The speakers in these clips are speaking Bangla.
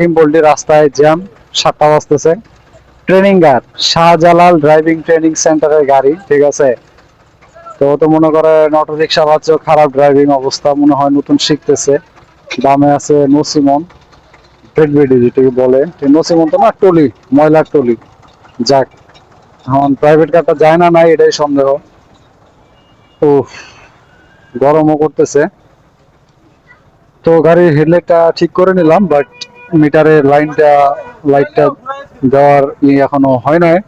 বলটি রাস্তায় জ্যাম সাতটা বাজতেছে। ট্রেনিং গার শাহজালাল ড্রাইভিং ট্রেনিং সেন্টারের গাড়ি, ঠিক আছে? তো তো মনে করে অটো রিক্সা বাচ্চা খারাপ ড্রাইভিং অবস্থা, মনে হয় নতুন শিখতেছে। দামে আছে নসিমন ব্রেডবেডি যেটাকে বলে। নসিমন তো না, টলি, ময়লার টলি। যাক, এখন প্রাইভেট কারটা যায় না, নাই, এটাই সন্দেহ। ও গরমও করতেছে। তো গাড়ির হেডলাইটটা ঠিক করে নিলাম বাট মিটারের লাইনটা লাইটটা দেওয়ার ই এখনও হয় নাই।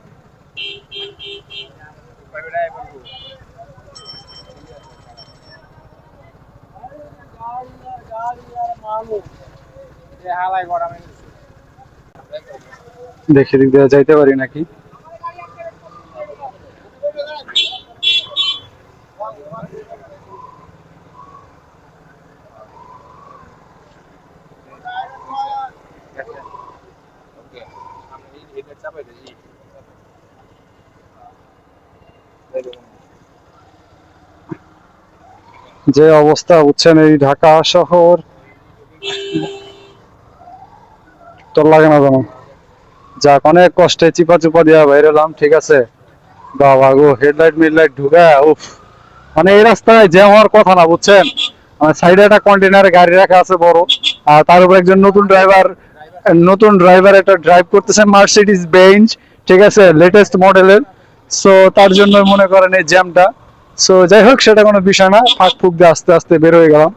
দেখে দিক দিয়ে যাইতে পারি নাকি? যে অবস্থা বুঝছেন, এই ঢাকা শহর। তোর লাগে না যেন যাক, অনেক কষ্টে চিপা চুপা দিয়া বাইরেলাম ঠিক আছে? বাবা গো, হেডলাইট মিডলাইট ঢুকা, উফ। মানে এই রাস্তায় জ্যাম হওয়ার কথা না, বুঝছেন? মানে সাইডে একটা কন্টেনার গাড়ি রাখা আছে বড়, আর তার উপর একজন নতুন ড্রাইভার নতুন ড্রাইভার একটা ড্রাইভ করতেছে মার্সিডিজ বেঞ্চ ঠিক আছে? লেটেস্ট মডেলের সো তার জন্য মনে করেন এই জ্যামটা সো যাই হোক, সেটা কোনো বিষয় না। ফাঁক ফুক দিয়ে আস্তে আস্তে বের হয়ে গেলাম।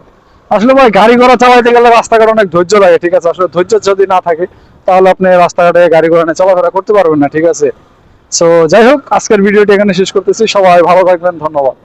আসলে ভাই, গাড়ি ঘোড়া চালাইতে গেলে রাস্তাঘাট অনেক ধৈর্য লাগে, ঠিক আছে? আসলে ধৈর্য যদি না থাকে, তাহলে আপনি রাস্তাঘাটে গাড়ি ঘোড়া নিয়ে চলাফেরা করতে পারবেন না, ঠিক আছে? সো যাই হোক, আজকের ভিডিওটি এখানে শেষ করতেছি। সবাই ভালো থাকবেন, ধন্যবাদ।